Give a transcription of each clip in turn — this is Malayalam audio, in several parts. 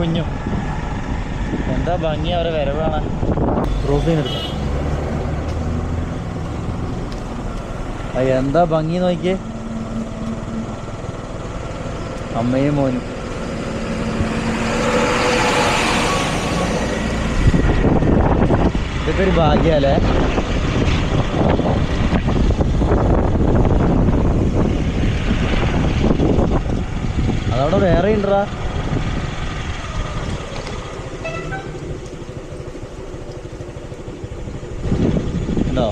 ആനക്കുഞ്ഞും എന്താ ഭംഗി അവരെ വരവാണ്. എന്താ ഭംഗി നോക്കിയേ? അമ്മയും മോനും. ഇതൊക്കെ ഒരു ഭാഗ്യല്ലേ? അതവിടെ വേറെ ഉണ്ടറാ ഉണ്ടോ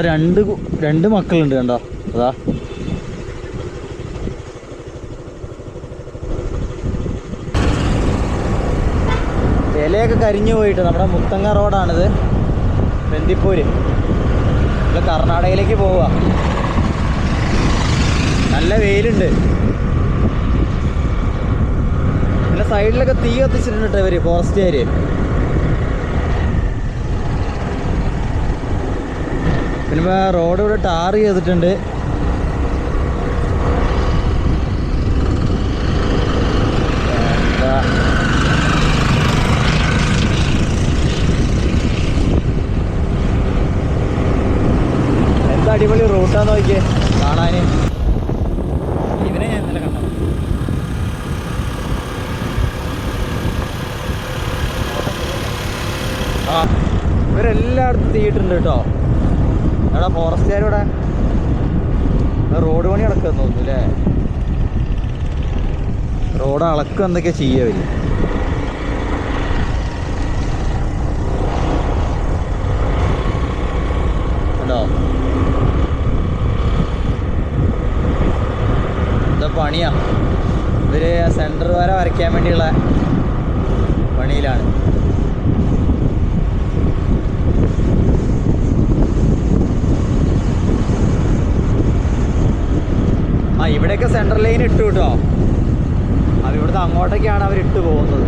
അവിടെ രണ്ട് രണ്ട് മക്കളുണ്ട് കണ്ടോ? അതാ. ഇലയൊക്കെ കരിഞ്ഞു പോയിട്ട് നമ്മുടെ മുത്തങ്ങ റോഡാണിത്. ബന്ദിപ്പൂര്. നമ്മൾ കർണാടകയിലേക്ക് പോവുക. നല്ല വെയിലുണ്ട്. പിന്നെ സൈഡിലൊക്കെ തീ കത്തിച്ചിട്ടുണ്ട് കേട്ടോ ഇവർ പിന്നെ റോഡ് ഇവിടെ ടാർ ചെയ്തിട്ടുണ്ട്. എന്താ? അടിപൊളി റൂട്ടാന്ന് നോക്കിയേ. കാണാന്. ഇവനെ ഞാൻ ഇന്നലെ കണ്ടു ആ ഇവരെല്ലായിടത്തും തീയിട്ടുണ്ട് കേട്ടോ. എടാ ഫോറസ്റ്റുകാരിവിടെ റോഡ് പണി അടക്കം തോന്നുന്നു അല്ലേ? റോഡ് അളക്കും എന്തൊക്കെ അവർ കണ്ടോ എന്താ പണിയാ? ഇവർ സെന്റർ വരെ വരയ്ക്കാൻ വേണ്ടിയുള്ള പണിയിലാണ്. ആ ഇവിടെയൊക്കെ സെൻട്രൽ ലൈൻ ഇട്ടു കേട്ടോ. അത് ഇവിടുന്ന് അങ്ങോട്ടേക്കാണ് അവർ ഇട്ട് പോകുന്നത്.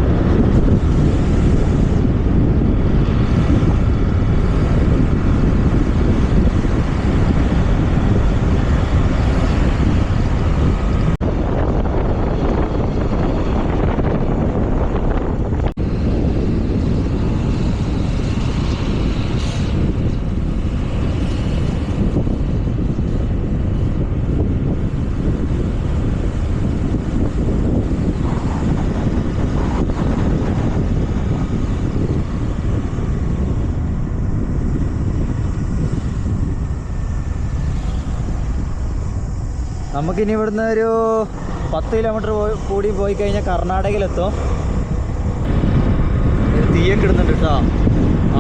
നമുക്കിനി ഇവിടുന്ന് ഒരു പത്ത് കിലോമീറ്റർ കൂടി പോയി കഴിഞ്ഞാൽ കർണാടകയിലെത്തും. തീയൊക്കെ ഇടുന്നുണ്ട് കേട്ടോ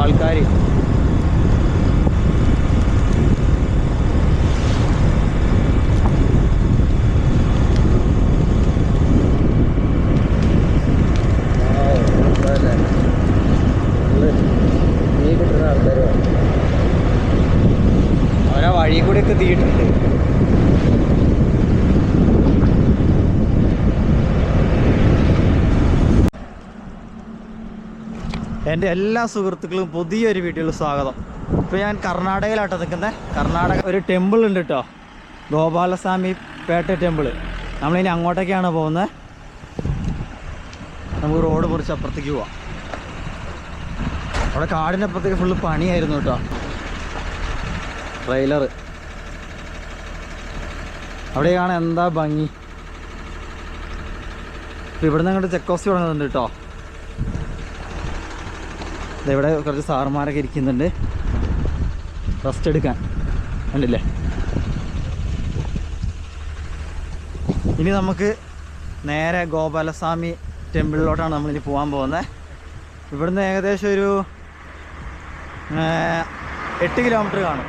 ആൾക്കാർ അവരാ വഴി കൂടെയൊക്കെ തീയിട്ടുണ്ട് എന്റെ എല്ലാ സുഹൃത്തുക്കളും പുതിയൊരു വീഡിയോയിൽ സ്വാഗതം. ഇപ്പോൾ ഞാൻ കർണാടകയിലാട്ടോ നിൽക്കുന്നത് കർണാടക ഒരു ടെമ്പിൾ ഉണ്ട് കേട്ടോ ഗോപാലസ്വാമി പേട്ട ടെമ്പിൾ നമ്മളിനി അങ്ങോട്ടേക്കാണ് പോകുന്നത് നമുക്ക് റോഡ് മുറിച്ച് അപ്പുറത്തേക്ക് പോവാം. അവിടെ കാടിന്റെ അപ്പുറത്തേക്ക് ഫുള്ള് പണിയായിരുന്നു കേട്ടോ ട്രെയിലർ അവിടെയാണ് എന്താ ഭംഗി? ഇപ്പം ഇവിടുന്ന് അങ്ങോട്ട് ചെക്ക് പോസ്റ്റ് തുടങ്ങുന്നുണ്ട് കേട്ടോ ഇവിടെ കുറച്ച് സാറുമാരൊക്കെ ഇരിക്കുന്നുണ്ട്. റെസ്റ്റ് എടുക്കാൻ. കണ്ടില്ലേ? ഇനി നമുക്ക് നേരെ ഗോപാലസ്വാമി ടെമ്പിളിലോട്ടാണ് നമ്മളിനി പോകാൻ പോകുന്നത് ഇവിടുന്ന് ഏകദേശം ഒരു എട്ട് കിലോമീറ്റർ കാണും.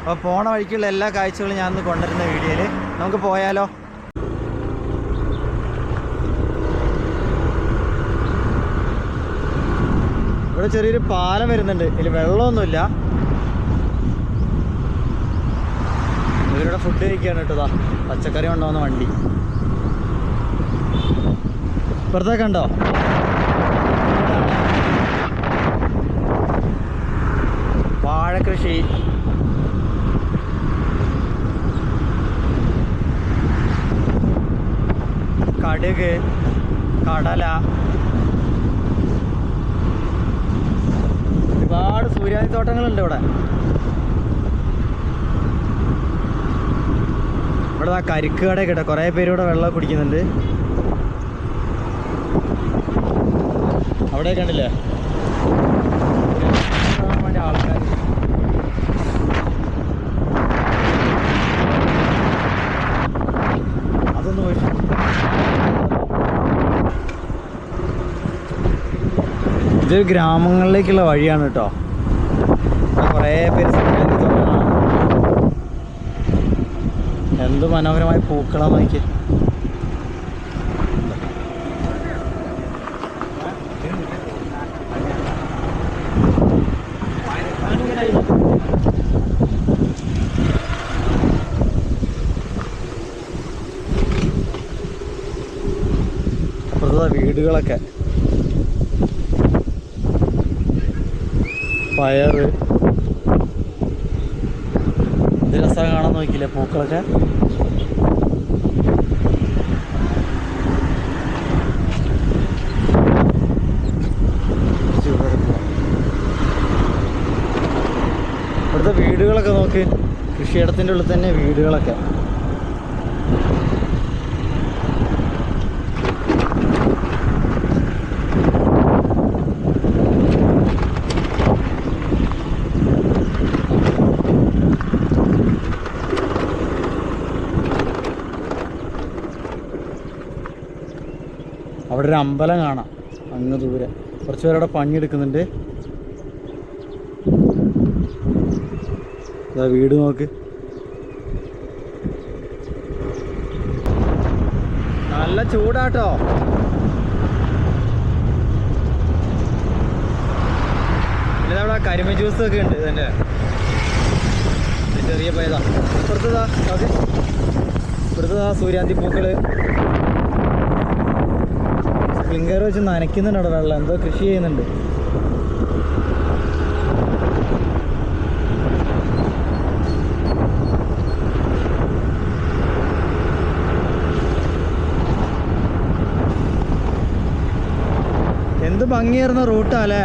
അപ്പോൾ പോണ വഴിക്കുള്ള എല്ലാ കാഴ്ചകളും ഞാൻ ഇന്ന് കൊണ്ടുവരുന്ന വീഡിയോയിൽ നമുക്ക് പോയാലോ? ഇവിടെ ചെറിയൊരു പാലം വരുന്നുണ്ട്. ഇതിൽ വെള്ളമൊന്നുമില്ല. ഇവരുടെ ഫുഡ് കഴിക്കുകയാണ് കേട്ടോ പച്ചക്കറി കൊണ്ടുവന്ന വണ്ടി. ഇപ്പുറത്തെ കണ്ടോ വാഴകൃഷി. കടുക് കടല ഒരുപാട് സൂര്യാനി തോട്ടങ്ങളുണ്ട് ഇവിടെ. ഇവിടെ ആ കരിക്ക് കടയൊക്കെ കേട്ടോ കുറേ പേര് ഇവിടെ വെള്ളം കുടിക്കുന്നുണ്ട്. അവിടെ കണ്ടില്ലേ? ഇത് ഗ്രാമങ്ങളിലേക്കുള്ള വഴിയാണ് കേട്ടോ. കുറേ പേര് സഞ്ചരിച്ച് തുടങ്ങണം. എന്ത് മനോഹരമായ പൂക്കളാ നോക്കി വീടുകളൊക്കെ. പയറ്. ഇത് രസം കാണാൻ നോക്കിയില്ലേ പൂക്കളൊക്കെ? ഇവിടുത്തെ വീടുകളൊക്കെ നോക്ക്. കൃഷിയിടത്തിന്റെ ഉള്ളിൽ തന്നെ വീടുകളൊക്കെ. അവിടെ ഒരു അമ്പലം കാണാം. അങ്ങ് ദൂരെ. കുറച്ച് പേരവിടെ പണിയെടുക്കുന്നുണ്ട്. ഇതാ വീട് നോക്ക്. നല്ല ചൂടാട്ടോ. അവിടെ കരിമ ജ്യൂസ് ഒക്കെ ഉണ്ട് ഇതിന്റെ ചെറിയ പൈതാ ഇപ്പുറത്തതാ ഓക്കെ സൂര്യാന്തി പൂക്കൾ. സ്പ്രിംഗർ വെച്ച് നനയ്ക്കുന്നുണ്ട് വെള്ളം. എന്തോ കൃഷി ചെയ്യുന്നുണ്ട്. എന്ത് ഭംഗിയായിരുന്ന റൂട്ടാ അല്ലേ?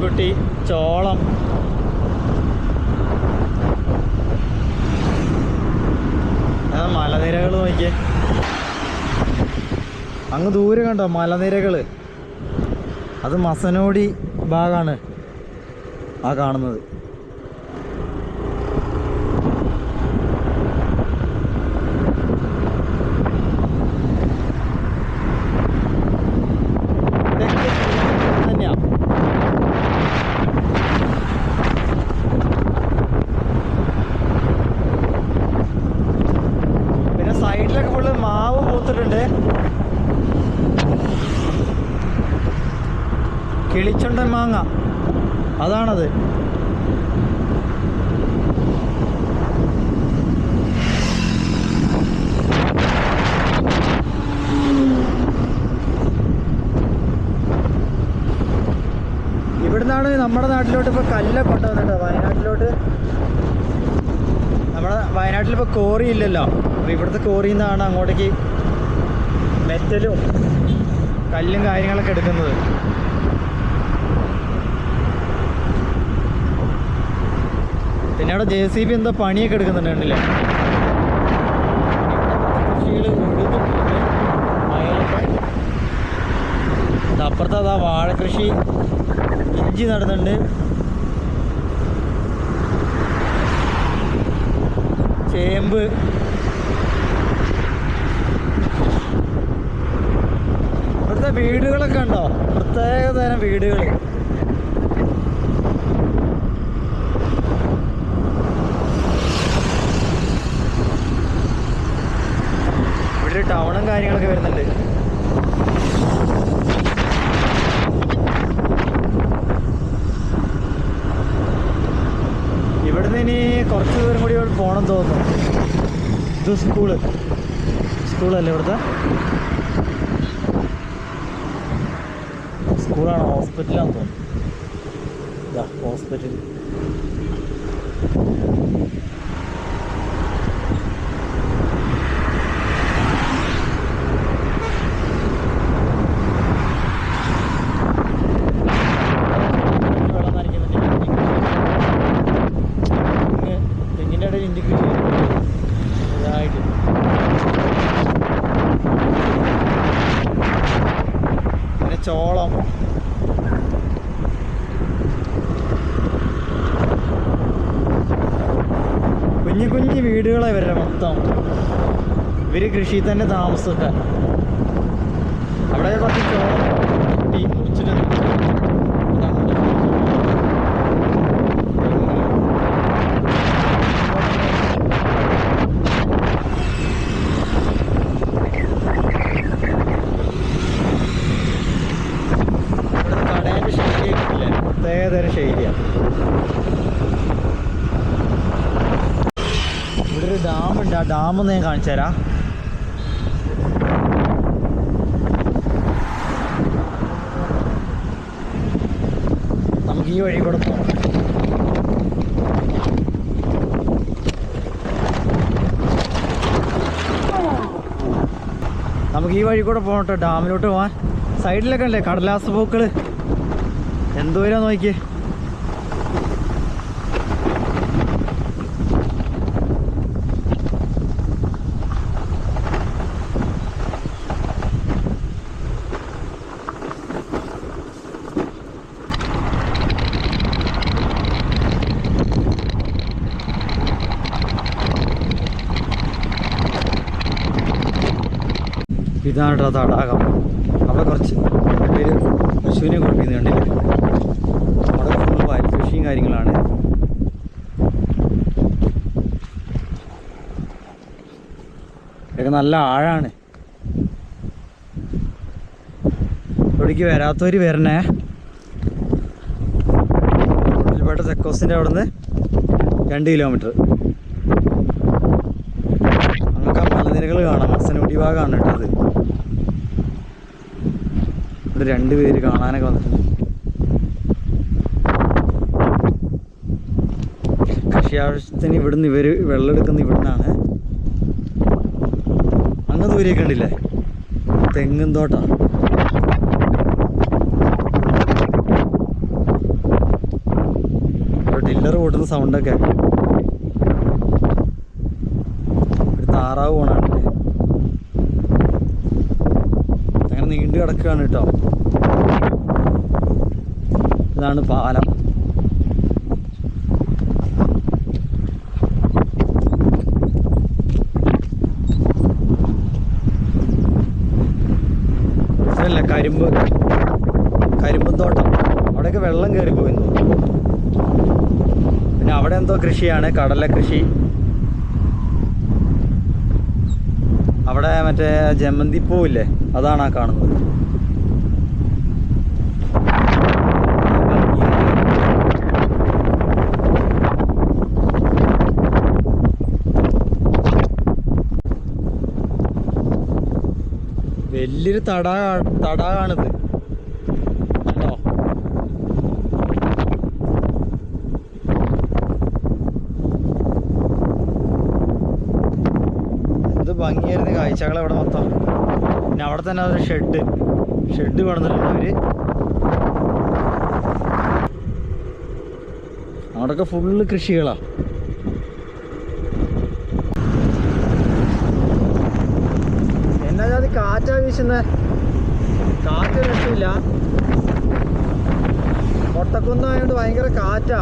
പശുക്കുട്ടി ചോളം. ആ മലനിരകൾ നോക്കിയേ. അങ്ങ് ദൂരെ കണ്ടോ മലനിരകൾ അത് മസനോടി ഭാഗമാണ് ആ കാണുന്നത് ഇവിടെയൊക്കെ തന്നെയാ. പിന്നെ സൈഡിലൊക്കെ ഫുള്ള് മാവ് പൂത്തിട്ടുണ്ട് കിളിച്ചുണ്ടൻ മാങ്ങ. അതാണത്. ഇവിടുന്നാണ് നമ്മുടെ നാട്ടിലോട്ട് ഇപ്പൊ കല്ല കൊണ്ടുവന്നിട്ട് വയനാട്ടിലോട്ട്. നമ്മുടെ വയനാട്ടിൽ ഇപ്പൊ കോറി ഇല്ലല്ലോ. അപ്പൊ ഇവിടുത്തെ കോറിയിൽ നിന്നാണ് അങ്ങോട്ടേക്ക് മെറ്റലും കല്ലും കാര്യങ്ങളൊക്കെ എടുക്കുന്നത്. പിന്നെ അവിടെ ജെ സി ബി എന്തോ പണിയൊക്കെ എടുക്കുന്നുണ്ട് അപ്പുറത്ത് അതാ വാഴ കൃഷി ഇഞ്ചി നടന്നുണ്ട് ചേമ്പ്. ഇവിടുത്തെ വീടുകളൊക്കെ ഉണ്ടോ? പ്രത്യേക തരം വീടുകൾ വരുന്നുണ്ട് ഇവിടുന്ന് ഇനി കുറച്ച് ദൂരം കൂടി പോകണം തോന്നുന്നു ഇത് സ്കൂൾ. സ്കൂളല്ലേ ഇവിടുത്തെ? സ്കൂളാണ്? ഹോസ്പിറ്റലാണെന്ന് തോന്നുന്നു. ഹോസ്പിറ്റൽ വെള്ളം നനയ്ക്കുന്നുണ്ട് തെങ്ങ് തെങ്ങിന്റെ ഇടയിൽ ഇഞ്ചി കൃഷി ഇതായിട്ട് പിന്നെ ചോളം കുഞ്ഞു കുഞ്ഞു വീടുകളെ ഇവരുടെ മൊത്തം ഇവർ കൃഷിയിൽ തന്നെ താമസമൊക്കെ അവിടെ ശൈലിയാണ് ഇവിടെ ഒരു ഡാം ഉണ്ട് ആ ഡാം ഒന്ന് ഞാൻ കാണിച്ചു തരാം നമുക്ക് വഴി കൂടെ പോകണം നമുക്ക് ഈ വഴി കൂടെ പോകണം കേട്ടോ ഡാമിലോട്ട് പോകാൻ സൈഡിലൊക്കെ അല്ലേ കടലാസ് പൂക്കൾ. എന്തോരാ നോക്കിയേ? ഇതാണ് കേട്ടോ തടാകം അവിടെ കുറച്ച് പേര് പശുവിനെ കുളിപ്പിക്കുന്നത് കണ്ടില്ലേ? അവിടെ ഫുൾ വയൽ കൃഷിയും കാര്യങ്ങളാണ്. ഇതൊക്കെ നല്ല ആഴാണ്. ഇവിടേക്ക് വരാത്തവർ വരണേ. ഒരുപാട് ചെക്കോസിന്റെ അവിടെ നിന്ന് രണ്ട് കിലോമീറ്റർ. നമുക്ക് ആ മലനിരകൾ കാണാം. മസനഗുഡി ഭാഗമാണ് കേട്ടോ അത്. ഇവിടെ രണ്ട് പേര് കാണാനൊക്കെ വന്നിട്ടുണ്ട്. കൃഷി ആവശ്യത്തിന് ഇവിടുന്ന് ഇവർ വെള്ളം എടുക്കുന്ന ഇവിടുന്നാണ്. അങ്ങ് ദൂരെ കണ്ടില്ലേ? തെങ്ങും തോട്ടാ. ടില്ലർ ഓടുന്ന സൗണ്ടൊക്കെ ഒരു താറാവ് പോണാണ് അങ്ങനെ നീണ്ടു കിടക്കുകയാണ് കേട്ടോ. ഇതാണ് പാലം. ഇതല്ല കരിമ്പ്? കരിമ്പും തോട്ടം. അവിടെയൊക്കെ വെള്ളം കയറി പോയിരുന്നു പിന്നെ അവിടെ എന്തോ കൃഷിയാണ് കടല കൃഷി. അവിടെ മറ്റേ ജമന്തിപ്പൂവില്ലേ അതാണ് ആ കാണുന്നത്. വലിയൊരു തടാക തടാകാണിത്. കണ്ടോ? എന്ത് ഭംഗിയായിരുന്നു കാഴ്ചകൾ അവിടെ മൊത്തം. പിന്നെ അവിടെ തന്നെ ഒരു ഷെഡ്. ഷെഡ് കാണുന്നുണ്ട് അവർ. അവിടെയൊക്കെ ഫുള്ള് കൃഷികളാ. കാറ്റാ വീശുന്നത് കാറ്റ് രക്ഷയില്ല മൊട്ടക്കുന്നായതുകൊണ്ട് ഭയങ്കര കാറ്റാ.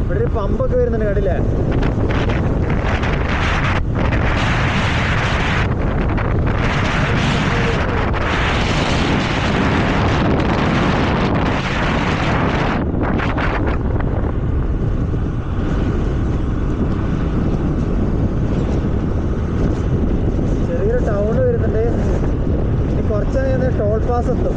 ഇവിടെ ഒരു പമ്പൊക്കെ വരുന്നുണ്ട് കണ്ടില്ലേ ചെറിയ ബൈപ്പാസ്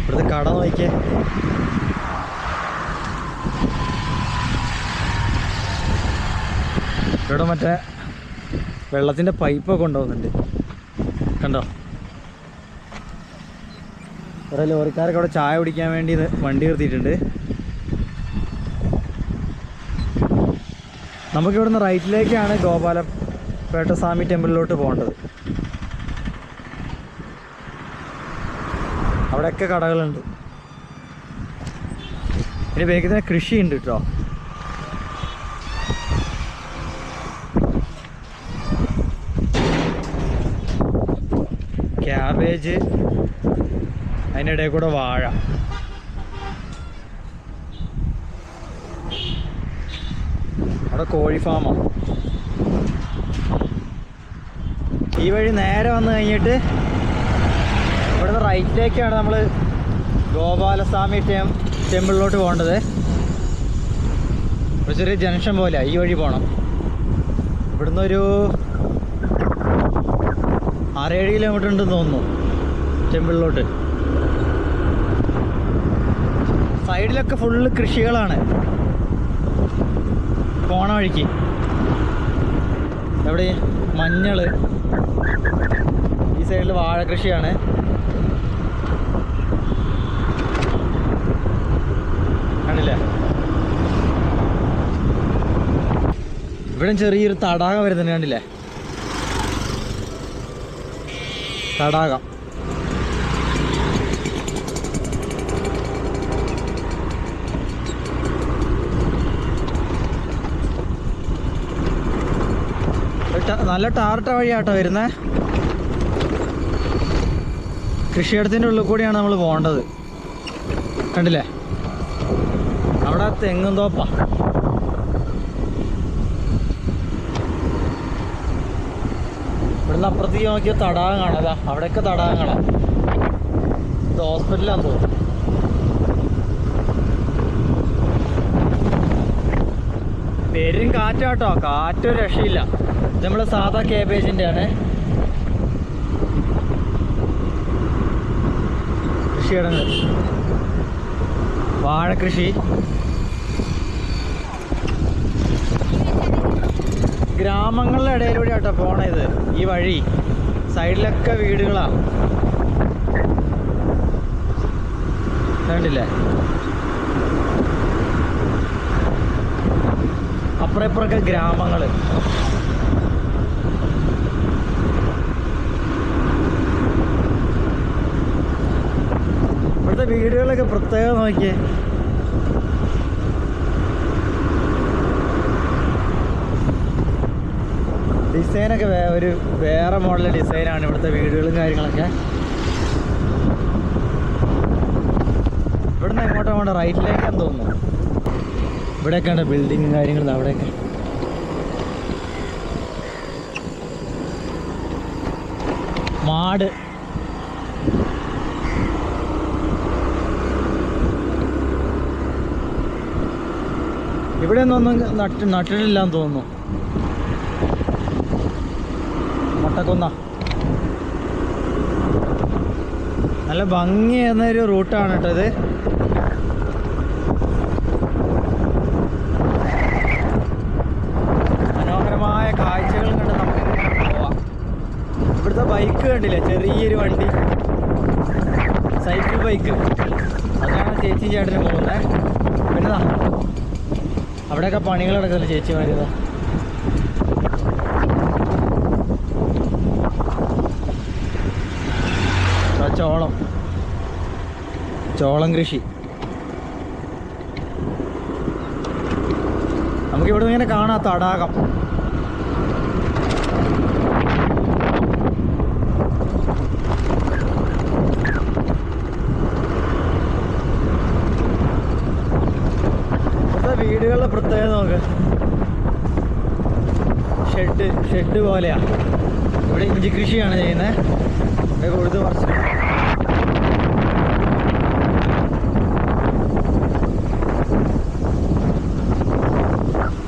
ഇവിടുത്തെ കട നോക്കിയേ. ഇവിടെ മറ്റേ വെള്ളത്തിന്റെ പൈപ്പൊക്കെ കൊണ്ടുപോകുന്നുണ്ട്. കണ്ടോ? കുറേ ലോറിക്കാരൊക്കെ അവിടെ ചായ കുടിക്കാൻ വേണ്ടി വണ്ടി നിർത്തിയിട്ടുണ്ട്. നമുക്ക് ഇവിടുന്ന് റൈറ്റിലേക്കാണ് ഗോപാലപേട്ട സ്വാമി ടെമ്പിളിലോട്ട് പോകേണ്ടത്. അവിടെയൊക്കെ കടകളുണ്ട്. ഇനി വേഗത്തിന് കൃഷിയുണ്ട് കേട്ടോ. ക്യാബേജ് അതിനിടയിൽ കൂടെ വാഴ. അവിടെ കോഴി ഫാമാ ഈ വഴി നേരെ വന്നു കഴിഞ്ഞിട്ട് ഇവിടുന്ന് റൈറ്റിലേക്കാണ് നമ്മൾ ഗോപാലസ്വാമി ടെം ടെമ്പിളിലോട്ട് പോകേണ്ടത്. ഒരു ചെറിയ ജംഗ്ഷൻ പോലെ ഈ വഴി പോകണം ഇവിടുന്ന് ഒരു ആറേഴ് കിലോമീറ്റർ ഉണ്ടെന്ന് തോന്നുന്നു ടെമ്പിളിലോട്ട് സൈഡിലൊക്കെ ഫുള്ള് കൃഷികളാണ്. പോണ വഴിക്ക് എവിടെ? മഞ്ഞൾ. ഈ സൈഡിൽ വാഴ കൃഷിയാണ് കണ്ടില്ലേ? ഇവിടെ ചെറിയൊരു തടാകം വരുന്നുണ്ട് കണ്ടില്ലേ? തടാകം. നല്ല ടാറിട്ട വഴിയാട്ടോ വരുന്നത് കൃഷിയിടത്തിന്റെ ഉള്ളിൽ കൂടിയാണ് നമ്മൾ പോകേണ്ടത്. കണ്ടില്ലേ? അവിടെ തെങ്ങും തോപ്പ. ഇവിടുന്ന് അപ്പുറത്തേക്ക് നോക്കിയ തടാകം കാണാം. അതാ അവിടെയൊക്കെ തടാകം കാണാം. ഇത് ഹോസ്പിറ്റലാന്ന് തോന്നുന്നു. പെരും കാറ്റാട്ടോ. കാറ്റൊരു രക്ഷയില്ല. നമ്മൾ സാധാ കേബേജിന്റെ ആണ് കൃഷിയിടങ്ങൾ വാഴകൃഷി ഗ്രാമങ്ങളുടെ ഇടയിലൂടെ ആട്ടോ പോണത് ഈ വഴി. സൈഡിലൊക്കെ വീടുകളാ. കണ്ടില്ലേ? അപ്പുറം ഗ്രാമങ്ങൾ വീടുകളൊക്കെ പ്രത്യേകം നോക്കിയേ. ഡിസൈനൊക്കെ വേ ഒരു വേറെ മോഡൽ ഡിസൈനാണ് ഇവിടുത്തെ വീടുകളും കാര്യങ്ങളൊക്കെ. ഇവിടുന്ന് എങ്ങോട്ടാ പോകണ്ട റൈറ്റിലേക്കാന്ന് തോന്നുന്നു. ഇവിടെയൊക്കെയാണ് ബിൽഡിങ്ങും കാര്യങ്ങളും. അവിടെയൊക്കെ. മാട്. ഇവിടെ ഒന്നും നട്ട് നട്ടിട്ടില്ലാന്ന് തോന്നുന്നു. മട്ടക്കൊന്ന. നല്ല ഭംഗി എന്നൊരു റൂട്ടാണ് കേട്ടോ ഇത്. മനോഹരമായ കാഴ്ചകൾ കണ്ട് നമുക്ക് പോവാം. ഇവിടുത്തെ ബൈക്ക് കണ്ടില്ലേ? ചെറിയൊരു വണ്ടി. Cycle bike. അതാണ് ചേച്ചി ചേട്ടന് പോകുന്നത്. പിന്നെ അവിടെയൊക്കെ പണികൾ നടക്കുന്നില്ല ചേച്ചി വരുന്നത് ചോളം. ചോളം കൃഷി. നമുക്കിവിടെ ഇങ്ങനെ കാണാം തടാകം ഇവിടുത്തെ വീടുകളുടെ പ്രത്യേകത നോക്ക് ഷെഡ് പോലെയാണ് പോലെയാ. ഇവിടെ ഇഞ്ചി കൃഷിയാണ് ചെയ്യുന്നത്. ഇവിടെ ഉഴുത് പറിച്ചിട്ട്